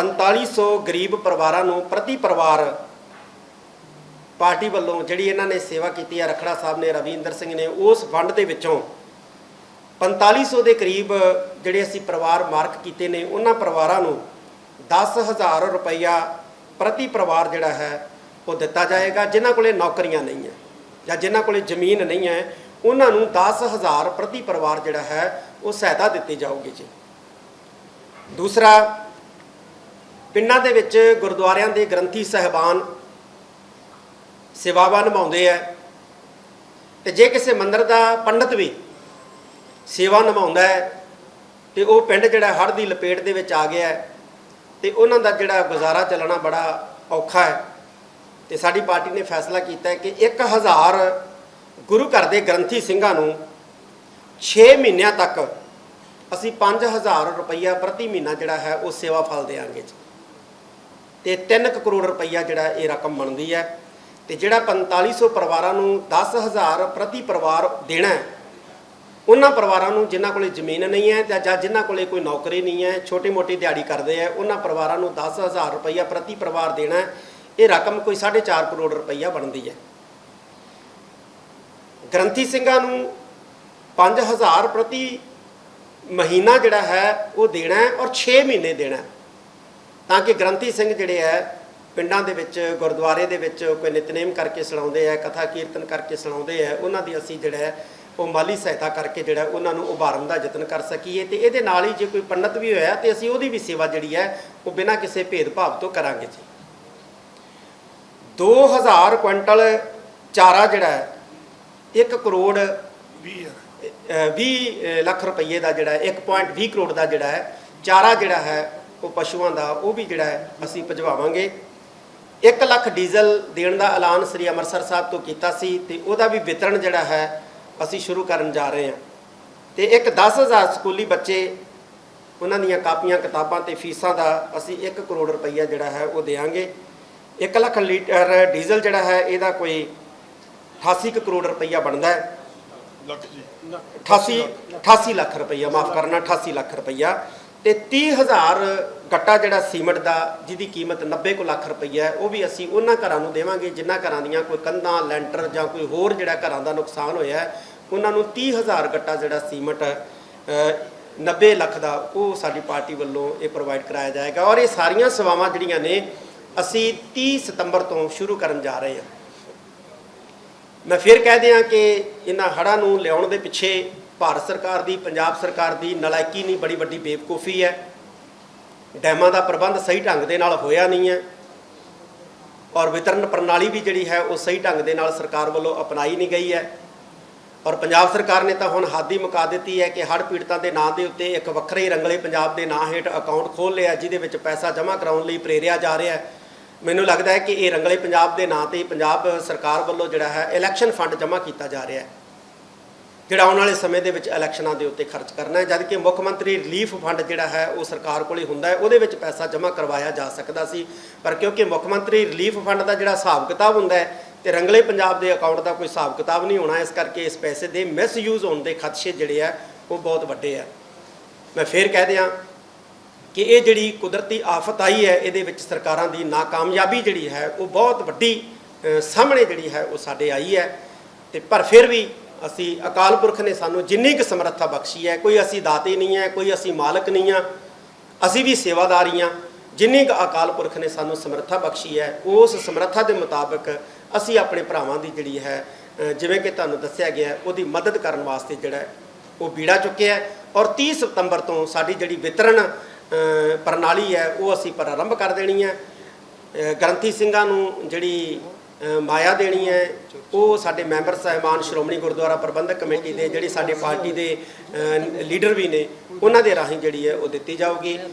4500 ਗਰੀਬ ਪਰਿਵਾਰਾਂ ਨੂੰ ਪ੍ਰਤੀ ਪਰਿਵਾਰ ਪਾਰਟੀ ਵੱਲੋਂ ਜਿਹੜੀ ਇਹਨਾਂ ਨੇ ਸੇਵਾ ਕੀਤੀ ਹੈ ਰਖੜਾ ਸਾਹਿਬ ਨੇ, ਰਵਿੰਦਰ ਸਿੰਘ ਨੇ, ਉਸ ਫੰਡ ਦੇ ਵਿੱਚੋਂ 4500 ਦੇ ਕਰੀਬ ਜਿਹੜੇ ਅਸੀਂ ਪਰਿਵਾਰ ਮਾਰਕ ਕੀਤੇ ਨੇ, ਉਹਨਾਂ ਪਰਿਵਾਰਾਂ ਨੂੰ 10000 ਰੁਪਈਆ ਪ੍ਰਤੀ ਪਰਿਵਾਰ ਜਿਹੜਾ ਹੈ, ਉਹ ਦਿੱਤਾ ਜਾਏਗਾ, ਜਿਨ੍ਹਾਂ ਕੋਲੇ ਨੌਕਰੀਆਂ ਨਹੀਂ ਹੈ ਜਾਂ ਜਿਨ੍ਹਾਂ ਕੋਲੇ ਜ਼ਮੀਨ ਨਹੀਂ ਹੈ, ਉਹਨਾਂ ਨੂੰ 10000 ਪ੍ਰਤੀ ਪਰਿਵਾਰ ਜਿਹੜਾ ਹੈ, ਉਹ ਸਹਾਇਤਾ ਦਿੱਤੀ ਜਾਊਗੀ ਜੀ। ਦੂਸਰਾ ਪਿੰਡਾਂ ਦੇ ਵਿੱਚ ਗੁਰਦੁਆਰਿਆਂ ਦੇ ਗ੍ਰੰਥੀ ਸਹਿਬਾਨ ਸੇਵਾਵਾਂ ਨਿਭਾਉਂਦੇ ਆ। ਤੇ ਜੇ ਕਿਸੇ ਮੰਦਰ ਦਾ ਪੰਡਤ ਵੀ ਸੇਵਾ ਨਿਭਾਉਂਦਾ ਹੈ, ਤੇ ਉਹ ਪਿੰਡ ਜਿਹੜਾ ਹੜ੍ਹ ਦੀ ਲਪੇਟ ਦੇ ਵਿੱਚ ਆ ਗਿਆ ਹੈ, ਤੇ ਉਹਨਾਂ ਦਾ ਜਿਹੜਾ ਗੁਜ਼ਾਰਾ ਚੱਲਣਾ ਬੜਾ ਔਖਾ ਹੈ। ਤੇ ਸਾਡੀ ਪਾਰਟੀ ਨੇ ਫੈਸਲਾ ਕੀਤਾ ਹੈ ਕਿ 1000 ਗੁਰੂ ਘਰ ਦੇ ਗ੍ਰੰਥੀ ਸਿੰਘਾਂ ਨੂੰ 6 ਮਹੀਨਿਆਂ ਤੱਕ ਅਸੀਂ 5000 ਰੁਪਈਆ ਪ੍ਰਤੀ ਮਹੀਨਾ ਜਿਹੜਾ ਹੈ, ਉਹ ਸੇਵਾ ਫਲ ਦੇਵਾਂਗੇ ਜੀ। ਤੇ 3 ਕਰੋੜ ਰੁਪਈਆ ਜਿਹੜਾ ਇਹ ਰਕਮ ਬਣਦੀ ਹੈ। ਤੇ ਜਿਹੜਾ 4500 ਪਰਿਵਾਰਾਂ ਨੂੰ 10000 ਪ੍ਰਤੀ ਪਰਿਵਾਰ ਦੇਣਾ ਹੈ, ਉਹਨਾਂ ਪਰਿਵਾਰਾਂ ਨੂੰ ਜਿਨ੍ਹਾਂ ਕੋਲੇ ਜ਼ਮੀਨ ਨਹੀਂ ਹੈ ਜਾਂ ਜਿਨ੍ਹਾਂ ਕੋਲੇ ਕੋਈ ਨੌਕਰੀ ਨਹੀਂ ਹੈ, ਛੋਟੀ-ਮੋਟੀ ਦਿਹਾੜੀ ਕਰਦੇ ਆ ਉਹਨਾਂ ਪਰਿਵਾਰਾਂ ਨੂੰ 10000 ਰੁਪਈਆ ਪ੍ਰਤੀ ਪਰਿਵਾਰ ਦੇਣਾ ਇਹ ਰਕਮ ਕੋਈ 4.5 ਕਰੋੜ ਰੁਪਈਆ ਬਣਦੀ ਹੈ। ਗ੍ਰੰਥੀ ਸਿੰਘਾਂ ਨੂੰ 5000 ਪ੍ਰਤੀ ਮਹੀਨਾ ਜਿਹੜਾ ਹੈ, ਉਹ ਦੇਣਾ ਔਰ 6 ਮਹੀਨੇ ਦੇਣਾ ਤਾਂ ਕਿ ਗ੍ਰੰਥੀ ਸਿੰਘ ਜਿਹੜੇ ਹੈ ਪਿੰਡਾਂ ਦੇ ਵਿੱਚ ਗੁਰਦੁਆਰੇ ਦੇ ਵਿੱਚ ਕੋਈ ਨਿਤਨੇਮ ਕਰਕੇ ਸੁਣਾਉਂਦੇ ਆ ਕਥਾ ਕੀਰਤਨ ਕਰਕੇ ਸੁਣਾਉਂਦੇ ਆ ਉਹਨਾਂ ਦੀ ਅਸੀਂ ਜਿਹੜਾ ਉਹ ਮਾਲੀ ਸਹਾਇਤਾ ਕਰਕੇ ਜਿਹੜਾ ਉਹਨਾਂ ਨੂੰ ਉਭਾਰਨ ਦਾ ਯਤਨ ਕਰ ਸਕੀਏ ਤੇ ਇਹਦੇ ਨਾਲ ਹੀ ਜੇ ਕੋਈ ਪੰਡਤ ਵੀ ਹੋਇਆ ਤੇ ਅਸੀਂ ਉਹਦੀ ਵੀ ਸੇਵਾ ਜਿਹੜੀ ਹੈ ਉਹ ਬਿਨਾਂ ਕਿਸੇ ਭੇਦਭਾਵ ਤੋਂ ਕਰਾਂਗੇ ਜੀ। 2000 ਕੁਇੰਟਲ ਚਾਰਾ ਜਿਹੜਾ ਹੈ 1 ਕਰੋੜ 20 20 ਲੱਖ ਰੁਪਏ ਦਾ ਜਿਹੜਾ ਹੈ 1.20 ਕਰੋੜ ਦਾ ਜਿਹੜਾ ਹੈ ਚਾਰਾ ਜਿਹੜਾ ਹੈ ਉਹ ਪਸ਼ੂਆਂ ਦਾ ਉਹ ਵੀ ਜਿਹੜਾ ਹੈ ਅਸੀਂ ਭਜਵਾਵਾਂਗੇ। 1 ਲੱਖ ਡੀਜ਼ਲ ਦੇਣ ਦਾ ਐਲਾਨ ਸ੍ਰੀ ਅੰਮ੍ਰਿਤਸਰ ਸਾਹਿਬ ਤੋਂ ਕੀਤਾ ਸੀ ਤੇ ਉਹਦਾ ਵੀ ਵਿਤਰਨ ਜਿਹੜਾ ਹੈ ਅਸੀਂ ਸ਼ੁਰੂ ਕਰਨ ਜਾ ਰਹੇ ਹਾਂ। ਤੇ ਇੱਕ 10000 ਸਕੂਲੀ ਬੱਚੇ ਉਹਨਾਂ ਦੀਆਂ ਕਾਪੀਆਂ ਕਿਤਾਬਾਂ ਤੇ ਫੀਸਾਂ ਦਾ ਅਸੀਂ 1 ਕਰੋੜ ਰੁਪਈਆ ਜਿਹੜਾ ਹੈ ਉਹ ਦੇਵਾਂਗੇ। 1 ਲੱਖ ਲੀਟਰ ਡੀਜ਼ਲ ਜਿਹੜਾ ਹੈ ਇਹਦਾ ਕੋਈ 88 ਕੁ ਕਰੋੜ ਰੁਪਈਆ ਬਣਦਾ ਹੈ। ਲੱਖ ਜੀ। 88 88 ਲੱਖ ਰੁਪਈਆ ਮਾਫ ਕਰਨਾ 88 ਲੱਖ ਰੁਪਈਆ। ਤੇ 30000 ਗੱਟਾ ਜਿਹੜਾ ਸੀਮਟ ਦਾ ਜਿਹਦੀ ਕੀਮਤ 90 ਕੁ ਲੱਖ ਰੁਪਈਆ ਹੈ ਉਹ ਵੀ ਅਸੀਂ ਉਹਨਾਂ ਘਰਾਂ ਨੂੰ ਦੇਵਾਂਗੇ ਜਿਨ੍ਹਾਂ ਘਰਾਂ ਦੀਆਂ ਕੋਈ ਕੰਧਾਂ ਲੈਂਟਰ ਜਾਂ ਕੋਈ ਹੋਰ ਜਿਹੜਾ ਘਰਾਂ ਦਾ ਨੁਕਸਾਨ ਹੋਇਆ ਹੈ ਉਹਨਾਂ ਨੂੰ 30000 ਗੱਟਾ ਜਿਹੜਾ ਸੀਮਟ ਅ, 90 ਲੱਖ ਦਾ ਉਹ ਸਾਡੀ ਪਾਰਟੀ ਵੱਲੋਂ ਇਹ ਪ੍ਰੋਵਾਈਡ ਕਰਾਇਆ ਜਾਏਗਾ। ਔਰ ਇਹ ਸਾਰੀਆਂ ਸੇਵਾਵਾਂ ਜਿਹੜੀਆਂ ਨੇ ਅਸੀਂ 30 ਸਤੰਬਰ ਤੋਂ ਸ਼ੁਰੂ ਕਰਨ ਜਾ ਰਹੇ ਹਾਂ। ਮੈਂ ਫਿਰ ਕਹਿ ਦਿਆਂ ਕਿ ਇਹਨਾਂ ਹੜ੍ਹਾਂ ਨੂੰ ਲਿਆਉਣ ਦੇ ਪਿੱਛੇ ਭਾਰਤ ਸਰਕਾਰ ਦੀ, ਪੰਜਾਬ ਸਰਕਾਰ ਦੀ ਨਲਾਇਕੀ ਨਹੀਂ, ਬੜੀ ਵੱਡੀ ਬੇਵਕੂਫੀ ਹੈ। ਡੈਮਾਂ ਦਾ ਪ੍ਰਬੰਧ ਸਹੀ ਢੰਗ ਦੇ ਨਾਲ ਹੋਇਆ ਨਹੀਂ ਹੈ। ਔਰ ਵਿਤਰਨ ਪ੍ਰਣਾਲੀ ਵੀ ਜਿਹੜੀ ਹੈ, ਉਹ ਸਹੀ ਢੰਗ ਦੇ ਨਾਲ ਸਰਕਾਰ ਵੱਲੋਂ ਅਪਣਾਈ ਨਹੀਂ ਗਈ ਹੈ। ਔਰ ਪੰਜਾਬ ਸਰਕਾਰ ਨੇ ਤਾਂ ਹੁਣ ਹਾਦੀ ਹੀ ਮੁਕਾ ਦਿੱਤੀ ਹੈ ਕਿ ਹੜ੍ਹ ਪੀੜਤਾਂ ਦੇ ਨਾਂ ਦੇ ਉੱਤੇ ਇੱਕ ਵੱਖਰੇ ਰੰਗਲੇ ਪੰਜਾਬ ਦੇ ਨਾਂ ਹੇਠ ਅਕਾਊਂਟ ਖੋਲ੍ਹ ਲਿਆ, ਜਿਹਦੇ ਵਿੱਚ ਪੈਸਾ ਜਮ੍ਹਾਂ ਕਰਾਉਣ ਲਈ ਪ੍ਰੇਰਿਆ ਜਾ ਰਿਹਾ ਹੈ। ਮੈਨੂੰ ਲੱਗਦਾ ਹੈ ਕਿ ਇਹ ਰੰਗਲੇ ਪੰਜਾਬ ਦੇ ਨਾਂ ਤੇ ਪੰਜਾਬ ਸਰਕਾਰ ਵੱਲੋਂ ਜਿਹੜਾ ਹੈ ਇਲੈਕਸ਼ਨ ਫੰਡ ਜਮ੍ਹਾਂ ਕੀਤਾ ਜਾ ਰਿਹਾ ਹੈ। ਜਿਹੜਾ ਆਉਣ ਵਾਲੇ ਸਮੇਂ ਦੇ ਵਿੱਚ ਇਲੈਕਸ਼ਨਾਂ ਦੇ ਉੱਤੇ ਖਰਚ ਕਰਨਾ ਹੈ ਜਦ ਮੁੱਖ ਮੰਤਰੀ ਰਿਲੀਫ ਫੰਡ ਜਿਹੜਾ ਹੈ, ਉਹ ਸਰਕਾਰ ਕੋਲ ਹੀ ਹੁੰਦਾ ਹੈ, ਉਹਦੇ ਵਿੱਚ ਪੈਸਾ ਜਮ੍ਹਾਂ ਕਰਵਾਇਆ ਜਾ ਸਕਦਾ ਸੀ। ਪਰ ਕਿਉਂਕਿ ਮੁੱਖ ਮੰਤਰੀ ਰਿਲੀਫ ਫੰਡ ਦਾ ਜਿਹੜਾ ਹਿਸਾਬ ਕਿਤਾਬ ਹੁੰਦਾ ਹੈ ਤੇ ਰੰਗਲੇ ਪੰਜਾਬ ਦੇ ਅਕਾਊਂਟ ਦਾ ਕੋਈ ਹਿਸਾਬ ਕਿਤਾਬ ਨਹੀਂ ਹੋਣਾ, ਇਸ ਕਰਕੇ ਇਸ ਪੈਸੇ ਦੇ ਮਿਸਯੂਜ਼ ਹੋਣ ਦੇ ਖਦਸ਼ੇ ਜਿਹੜੇ ਆ ਉਹ ਬਹੁਤ ਵੱਡੇ ਆ ਮੈਂ ਫੇਰ ਕਹਿ ਦਿਆਂ ਕਿ ਇਹ ਜਿਹੜੀ ਕੁਦਰਤੀ ਆਫਤ ਆਈ ਹੈ, ਇਹਦੇ ਵਿੱਚ ਸਰਕਾਰਾਂ ਦੀ ਨਾਕਾਮਯਾਬੀ ਜਿਹੜੀ ਹੈ, ਉਹ ਬਹੁਤ ਵੱਡੀ ਸਾਹਮਣੇ ਜਿਹੜੀ ਹੈ, ਉਹ ਸਾਡੇ ਆਈ ਹੈ। ਤੇ ਪਰ ਫਿਰ ਵੀ ਅਸੀਂ ਅਕਾਲ ਪੁਰਖ ਨੇ ਸਾਨੂੰ ਜਿੰਨੀ ਕੁ ਸਮਰੱਥਾ ਬਖਸ਼ੀ ਹੈ, ਕੋਈ ਅਸੀਂ ਦਾਤੇ ਨਹੀਂ ਹੈ, ਕੋਈ ਅਸੀਂ ਮਾਲਕ ਨਹੀਂ ਆ ਅਸੀਂ ਵੀ ਸੇਵਾਦਾਰੀ ਹਾਂ ਜਿੰਨੀ ਕੁ ਅਕਾਲ ਪੁਰਖ ਨੇ ਸਾਨੂੰ ਸਮਰੱਥਾ ਬਖਸ਼ੀ ਹੈ, ਉਸ ਸਮਰੱਥਾ ਦੇ ਮੁਤਾਬਕ ਅਸੀਂ ਆਪਣੇ ਭਰਾਵਾਂ ਦੀ ਜਿਹੜੀ ਹੈ ਜਿਵੇਂ ਕਿ ਤੁਹਾਨੂੰ ਦੱਸਿਆ ਗਿਆ, ਉਹਦੀ ਮਦਦ ਕਰਨ ਵਾਸਤੇ ਜਿਹੜਾ ਉਹ ਬੀੜਾ ਚੁੱਕਿਆ ਔਰ 30 ਸਤੰਬਰ ਤੋਂ ਸਾਡੀ ਜਿਹੜੀ ਵਿਤਰਨ ਪ੍ਰਣਾਲੀ ਹੈ, ਉਹ ਅਸੀਂ ਪ੍ਰਾਰੰਭ ਕਰ ਦੇਣੀ ਹੈ। ਗ੍ਰੰਥੀ ਸਿੰਘਾਂ ਨੂੰ ਜਿਹੜੀ ਮਾਇਆ ਦੇਣੀ ਹੈ। ਉਹ ਸਾਡੇ ਮੈਂਬਰ ਸਾਹਿਬਾਨ ਸ਼੍ਰੋਮਣੀ ਗੁਰਦੁਆਰਾ ਪ੍ਰਬੰਧਕ ਕਮੇਟੀ ਦੇ, ਜਿਹੜੇ ਸਾਡੇ ਪਾਰਟੀ ਦੇ ਲੀਡਰ ਵੀ ਨੇ, ਉਹਨਾਂ ਦੇ ਰਾਹੀਂ ਜਿਹੜੀ ਹੈ ਉਹ ਦਿੱਤੀ ਜਾਊਗੀ।